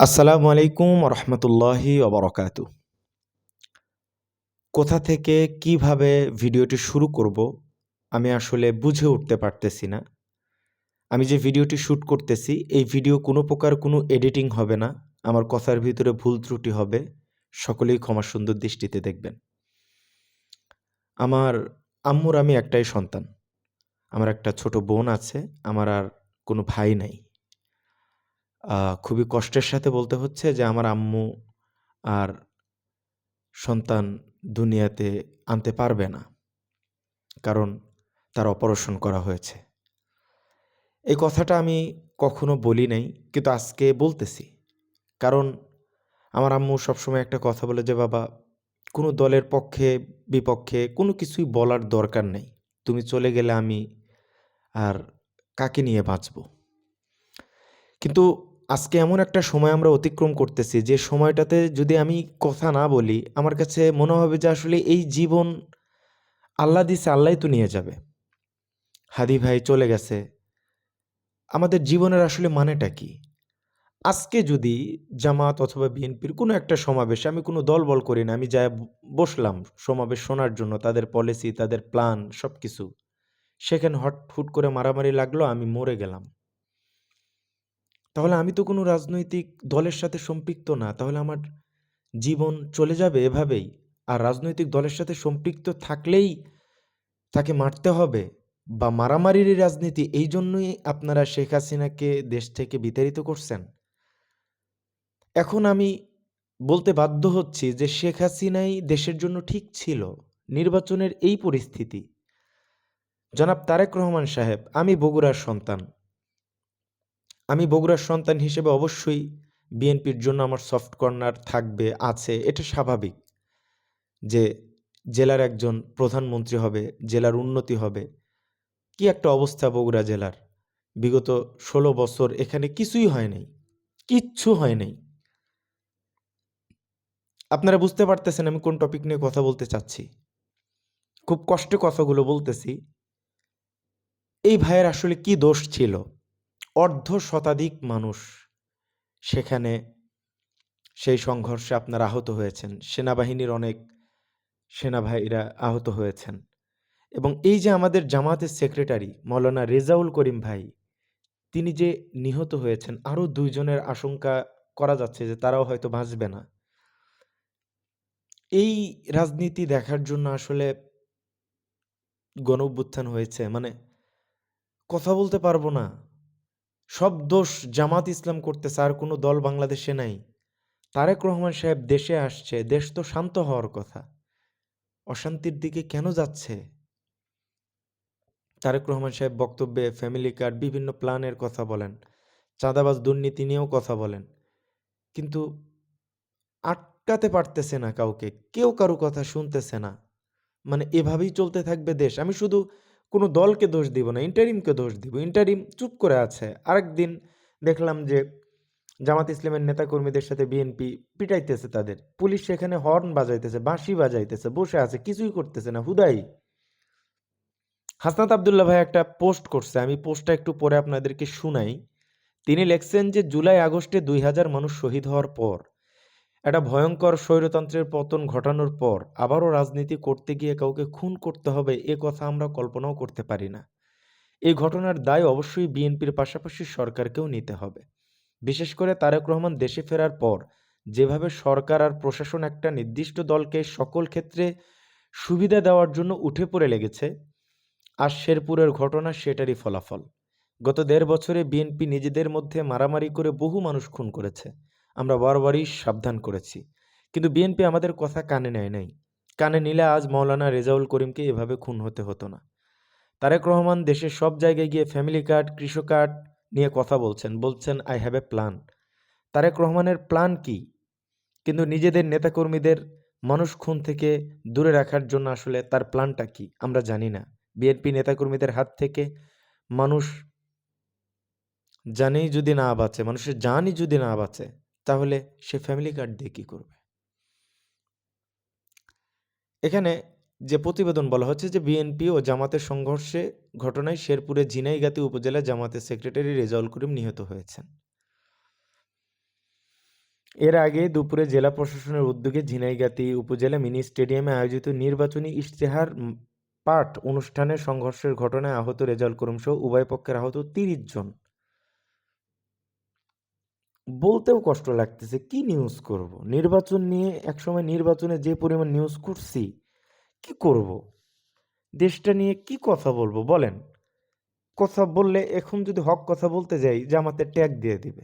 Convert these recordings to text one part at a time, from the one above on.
আসসালামু আলাইকুম রহমতুল্লাহি অবরকাতু কোথা থেকে কীভাবে ভিডিওটি শুরু করব আমি আসলে বুঝে উঠতে পারতেছি না। আমি যে ভিডিওটি শ্যুট করতেছি, এই ভিডিও কোনো প্রকার কোনো এডিটিং হবে না, আমার কথার ভিতরে ভুল ত্রুটি হবে, সকলেই ক্ষমা সুন্দর দৃষ্টিতে দেখবেন। আমার আম্মুর আমি একটাই সন্তান, আমার একটা ছোট বোন আছে, আমার আর কোনো ভাই নাই। খুবই কষ্টের সাথে বলতে হচ্ছে যে, আমার আম্মু আর সন্তান দুনিয়াতে আনতে পারবে না। কারণ তার অপারেশন করা হয়েছে। এই কথাটা আমি কখনো বলি নাই, কিন্তু আজকে বলতেছি। কারণ আমার আম্মু সবসময় একটা কথা বলে যে, বাবা, কোনো দলের পক্ষে, বিপক্ষে কোনো কিছুই বলার দরকার নেই। তুমি চলে গেলে আমি আর কাকে নিয়ে বাঁচব? কিন্তু আজকে এমন একটা সময় আমরা অতিক্রম করতেছি, যে সময়টাতে যদি আমি কথা না বলি, আমার কাছে মনে হবে যে আসলে এই জীবন আল্লাহ দিছে আল্লাহ তো নিয়ে যাবে। হাদি ভাই চলে গেছে। আমাদের জীবনের আসলে মানেটা কি? আজকে যদি জামাত অথবা বিএনপির কোনো একটা সমাবেশে আমি কোনো দল বল করি না, আমি যা বসলাম সমাবেশ শোনার জন্য, তাদের পলিসি তাদের প্ল্যান সব কিছু সেখানে হট হুট করে মারামারি লাগল, আমি মরে গেলাম। তাহলে আমি তো কোনো রাজনৈতিক দলের সাথে সম্পৃক্ত না, তাহলে আমার জীবন চলে যাবে এভাবেই। আর রাজনৈতিক দলের সাথে সম্পৃক্ত থাকলেই তাকে মারতে হবে বা মারামারির রাজনীতি এই জন্যই আপনারা শেখ হাসিনাকে দেশ থেকে বিতাড়িত করছেন। এখন আমি বলতে বাধ্য হচ্ছি যে শেখ হাসিনাই দেশের জন্য ঠিক ছিল, নির্বাচনের এই পরিস্থিতি। জনাব তারেক রহমান সাহেব, আমি বগুড়ার সন্তান। আমি বগুড়ার সন্তান হিসেবে অবশ্যই বিএনপির জন্য আমার সফট কর্নার থাকবে, আছে, এটা স্বাভাবিক যে জেলার একজন প্রধানমন্ত্রী হবে, জেলার উন্নতি হবে। কি একটা অবস্থা বগুড়া জেলার? বিগত ষোলো বছর এখানে কিছুই হয় নাই, কিচ্ছু হয় নাই। আপনারা বুঝতে পারতেছেন আমি কোন টপিক নিয়ে কথা বলতে চাচ্ছি। খুব কষ্টে কথাগুলো বলতেছি। এই ভাইয়ের আসলে কি দোষ ছিল? অর্ধ শতাধিক মানুষ সেখানে সেই সংঘর্ষে আপনারা আহত হয়েছেন। সেনাবাহিনীর অনেক সেনাভাইরা আহত হয়েছেন। এবং এই যে আমাদের জামাতের সেক্রেটারি মৌলানা রেজাউল করিম ভাই, তিনি যে নিহত হয়েছেন, আরও দুইজনের আশঙ্কা করা যাচ্ছে যে তারাও হয়তো বাঁচবে না। এই রাজনীতি দেখার জন্য আসলে গণ হয়েছে। মানে কথা বলতে পারব না। সব দোষ জামাত ইসলাম করতেছে, আর কোনো দল বাংলাদেশে নাই। তারেক রহমান সাহেব দেশে আসছে, দেশ তো শান্ত হওয়ার কথা। অশান্তির দিকে কেন যাচ্ছে? তারেক রহমান সাহেব বক্তব্যে ফ্যামিলি কার্ড, বিভিন্ন প্ল্যানের কথা বলেন, চাঁদাবাজ দুর্নীতি নিয়েও কথা বলেন। কিন্তু আটকাতে পারতেছে না কাউকে, কেউ কারও কথা শুনতেছে না। মানে এভাবেই চলতে থাকবে দেশ। আমি শুধু কোনো দলকে দোষ দিব না ইন্টারিমকে দোষ দিব। ইন্টারিম চুপ করে আছে। আরেকদিন দেখলাম যে জামাত ইসলামের নেতাকর্মীদের সাথে বিএনপি পিটাইতেছে তাদের। পুলিশ সেখানে হর্ন বাজাইতেছে, বাঁশি বাজাইতেছে, বসে আছে, কিছুই করতেছে না, হুদাই। হাসনাত আবদুল্লাহ ভাই একটা পোস্ট করছে, আমি পোস্টটা একটু পরে আপনাদেরকে শুনাই। তিনি লেখছেন যে, জুলাই আগস্টে দুই হাজার মানুষ শহীদ হওয়ার পর একটা ভয়ঙ্কর স্বৈরতন্ত্রের পতন ঘটানোর পর আবারও রাজনীতি করতে গিয়ে কাউকে খুন করতে হবে, এ কথা আমরা কল্পনাও করতে পারি না। এই ঘটনার দায় অবশ্যই বিএনপির পাশাপাশি সরকারকেও নিতে হবে। বিশেষ করে তারেক রহমান দেশে ফেরার পর যেভাবে সরকার আর প্রশাসন একটা নির্দিষ্ট দলকে সকল ক্ষেত্রে সুবিধা দেওয়ার জন্য উঠে পড়ে লেগেছে, আর শেরপুরের ঘটনা সেটারই ফলাফল। গত দেড় বছরে বিএনপি নিজেদের মধ্যে মারামারি করে বহু মানুষ খুন করেছে। আমরা বারবারই সাবধান করেছি। কিন্তু বিএনপি আমাদের কথা কানে নেয় নাই। কানে নিলে আজ মৌলানা রেজাউল করিমকে এভাবে খুন হতে হতো না। তারেক রহমান দেশের সব জায়গায় গিয়ে ফ্যামিলি কার্ড, কৃষক কার্ড নিয়ে কথা বলছেন বলছেন I have a plan Tarek রহমানের প্ল্যান কি? কিন্তু নিজেদের নেতাকর্মীদের মানুষ খুন থেকে দূরে রাখার জন্য আসলে তার প্ল্যানটা কি? আমরা জানি না। বিএনপি নেতাকর্মীদের হাত থেকে মানুষ জানেই যদি না বাঁচে, মানুষের জানই যদি না বাঁচে তাহলে সে ফ্যামিলি কার্ড দিয়ে কী করবে এখানে যে প্রতিবেদন বলা হচ্ছে যে বিএনপি ও জামাতের সংঘর্ষে ঘটনায় শেরপুরের ঝিনাইগাতি উপজেলা জামাতের সেক্রেটারি রেজাউল করিম নিহত হয়েছেন এর আগে দুপুরে জেলা প্রশাসনের উদ্যোগে ঝিনাইগাতি উপজেলা মিনি স্টেডিয়ামে আয়োজিত নির্বাচনী ইশতেহার পাঠ অনুষ্ঠানে সংঘর্ষের ঘটনায় আহত রেজাউল করিমসহ উভয় পক্ষের আহত ৩০ জন। বলতেও কষ্ট লাগতেছে। কি নিউজ করব? নির্বাচন নিয়ে একসময় নির্বাচনে যে পরিমাণ নিউজ করছি, কি করব? দেশটা নিয়ে কি কথা বলব বলেন? কথা বললে এখন যদি হক কথা বলতে যাই জামাতে ট্যাগ দিয়ে দিবে।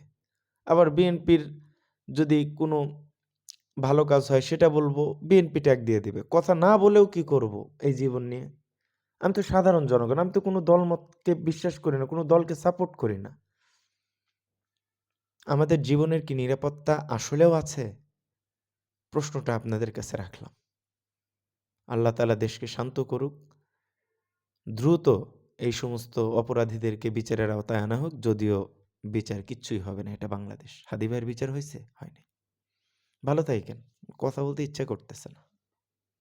আবার বিএনপির যদি কোনো ভালো কাজ হয় সেটা বলব বিএনপি ট্যাগ দিয়ে দিবে। কথা না বলেও কি করব এই জীবন নিয়ে? আমি তো সাধারণ জনগণ। আমি তো কোনো দলমতকে বিশ্বাস করি না, কোনো দলকে সাপোর্ট করি না। আমাদের জীবনের কি নিরাপত্তা আসলেও আছে? প্রশ্নটা আপনাদের কাছে রাখলাম। আল্লাহ তাআলা দেশকে শান্ত করুক। দ্রুত এই সমস্ত অপরাধীদেরকে বিচারের আওতায় আনা হোক। যদিও বিচার কিচ্ছুই হবে না। এটা বাংলাদেশ। হাদী ভাইয়ের বিচার হয়েছে হয়নি। ভালো থাইকেন। কথা বলতে ইচ্ছা করতেছে না।